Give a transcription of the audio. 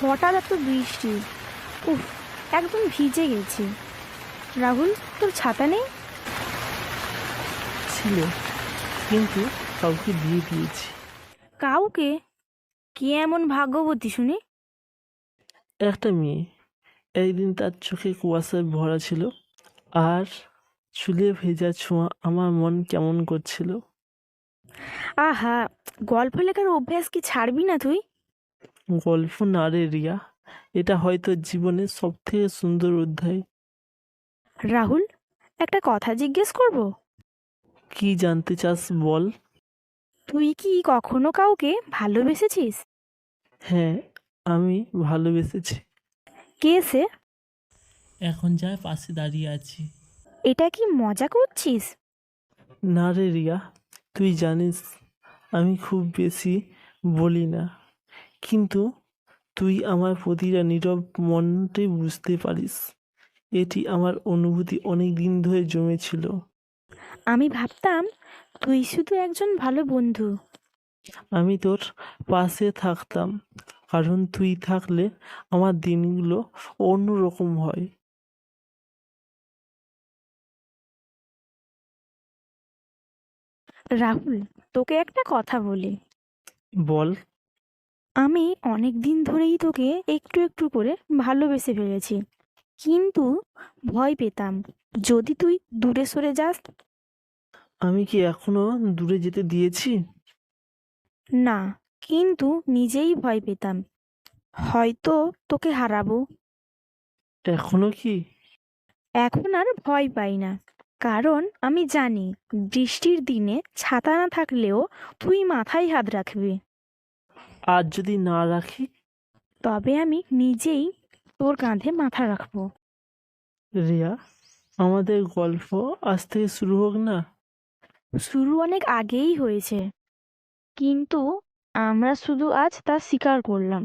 হঠাৎ এত বৃষ্টি। উফ একদম ভিজে গেছি। রাহুল তোর ছাতা নেই? ছিল কিন্তু কাউকে দিয়ে দিয়েছি। কাউকে? কে এমন ভাগ্যবতী শুনি? একটা মেয়ে। একদিন তার চোখে কুয়াশায় ভরা ছিল আর চুলে ভেজা ছোঁয়া আমার মন কেমন করছিল। আহা গল্প লেখার অভ্যাস কি ছাড়বি না তুই? গল্প না রে রিয়া এটা হয়তো জীবনের সব থেকে সুন্দর অধ্যায়। রাহুল একটা কথা জিজ্ঞেস করব? কি জানতে চাস বল। তুই কি কখনো কাউকে ভালোবেসেছিস? হ্যাঁ আমি ভালোবেসেছি। কে সে? এখন যা পাশে দাঁড়িয়ে আছি। এটা কি মজা করছিস? না রে রিয়া তুই জানিস আমি খুব বেশি বলি না। কিন্তু তুই আমার প্রতিটা নীরব মনটাই বুঝতে পারিস। এটি আমার অনুভূতি অনেক দিন ধরে জমেছিল। আমি ভাবতাম তুই শুধু একজন ভালো বন্ধু। আমি তোর পাশে থাকতাম কারণ তুই থাকলে আমার দিনগুলো অন্যরকম হয়। রাহুল তোকে একটা কথা বলি। বল। আমি অনেক দিন ধরেই তোকে একটু একটু করে ভালোবেসে ফেলেছি। কিন্তু ভয় পেতাম। যদি তুই দূরে সরে যাস? আমি কি এখনও দূরে যেতে দিয়েছি? না কিন্তু নিজেই ভয় পেতাম। হয়তো তোকে হারাবো। এখনও কি? এখন আর ভয় পাই না। কারণ আমি জানি বৃষ্টির দিনে ছাতা না থাকলেও তুই মাথায় হাত রাখবি। আর যদি না রাখি? তবে আমি নিজেই তোর কাঁধে মাথা রাখব। রিয়া আমাদের গল্প আজ থেকে শুরু হোক না? শুরু অনেক আগেই হয়েছে কিন্তু আমরা শুধু আজ তা স্বীকার করলাম।